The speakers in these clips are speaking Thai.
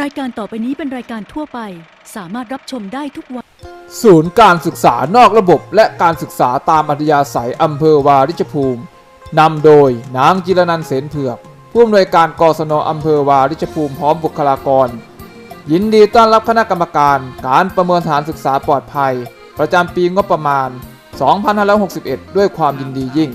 รายการต่อไปนี้เป็นรายการทั่วไป สามารถรับชมได้ทุกวันศูนย์การศึกษานอกระบบและการศึกษาตามอัธยาศัยอำเภอวาริชภูมินำโดยนางจิรนันเสนเผือก ผู้อำนวยการกศนอำเภอวาริชภูมิพร้อมบุคลากร ยินดีต้อนรับคณะกรรมการ การประเมินสถานศึกษาปลอดภัย ประจำปีงบประมาณ 2561 ด้วยความยินดียิ่ง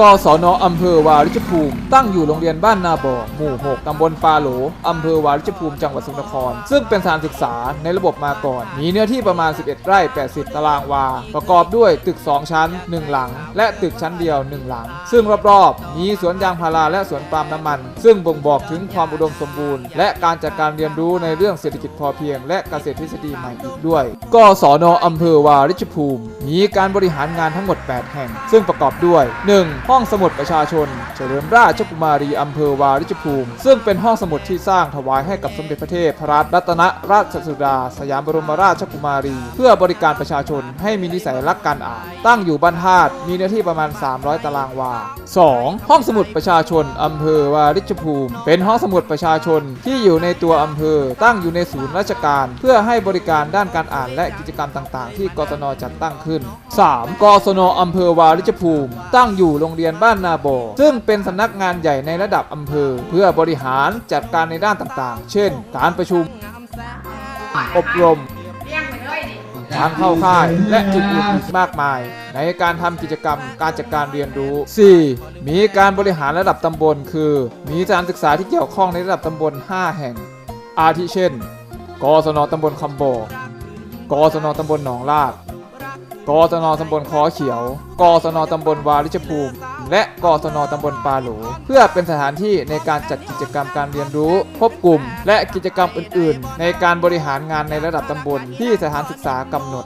กศนอำเภอวาริชภูมิ ตั้งอยู่โรงเรียนบ้านนาบ่อหมู่ 6 ตำบลปาโหลอำเภอวาริชภูมิจังหวัดสกลนคร ซึ่งเป็นสถานศึกษาในระบบมาก่อน มีเนื้อที่ประมาณ 11 ไร่ 80 ตารางวา ประกอบด้วยตึก 2 ชั้น 1 หลัง และตึกชั้นเดียว 1 หลัง ซึ่งรอบๆ มีสวนยางพาราและสวนปาล์มน้ำมัน ซึ่งบ่งบอกถึงความอุดมสมบูรณ์ และการจัดการเรียนรู้ในเรื่องเศรษฐกิจพอเพียง และเกษตรทฤษฎีใหม่อีกด้วย กศนอำเภอวาริชภูมิ มีการบริหารงานทั้งหมด 8 แห่ง ซึ่งประกอบด้วย 1. ห้องสมุดประชาชน เฉลิมราชกุมารีอำเภอวาริชภูมิ ซึ่งเป็นห้องสมุดที่สร้างถวายให้กับสมเด็จพระเทพรัตนรัตนราชสุดา สยามบรมราชกุมารี เพื่อบริการประชาชนให้มีนิสัยรักการอ่าน ตั้งอยู่บ้านธาตุมีเนื้อที่ประมาณ 300 ตารางวา 2. ห้องสมุดประชาชนอำเภอวาริชภูมิ เป็นห้องสมุดประชาชนที่อยู่ในตัวอำเภอ ตั้งอยู่ในศูนย์ราชการ เพื่อให้บริการด้านการอ่านและกิจกรรมต่าง ๆ ที่กศนจัดตั้งขึ้น 3. กศนอำเภอวาริชภูมิ ตั้งอยู่โรงเรียนบ้านนาโบ ซึ่งเป็นสำนักงานใหญ่ในระดับอำเภอ เพื่อบริหารจัดการในด้านต่างๆ เช่น การประชุม อบรมการเข้าค่ายและอื่นๆอีกมากมาย ในการทำกิจกรรมการจัดการเรียนรู้ 4. มีการบริหารระดับตำบล คือ มีสถานศึกษาที่เกี่ยวข้องในระดับตำบล 5 แห่ง อาทิเช่น กศนตำบลคำบอกกศนตำบลหนองลาด กศนตำบลคอเขียว กศนตำบลวาริชภูมิ และกศนตำบลปาหลเพื่อเป็นสถานที่ในการจัดกิจกรรมการเรียนรู้ พบกลุ่ม และกิจกรรมอื่น ๆ ในการบริหารงานในระดับตำบลที่สถานศึกษากำหนด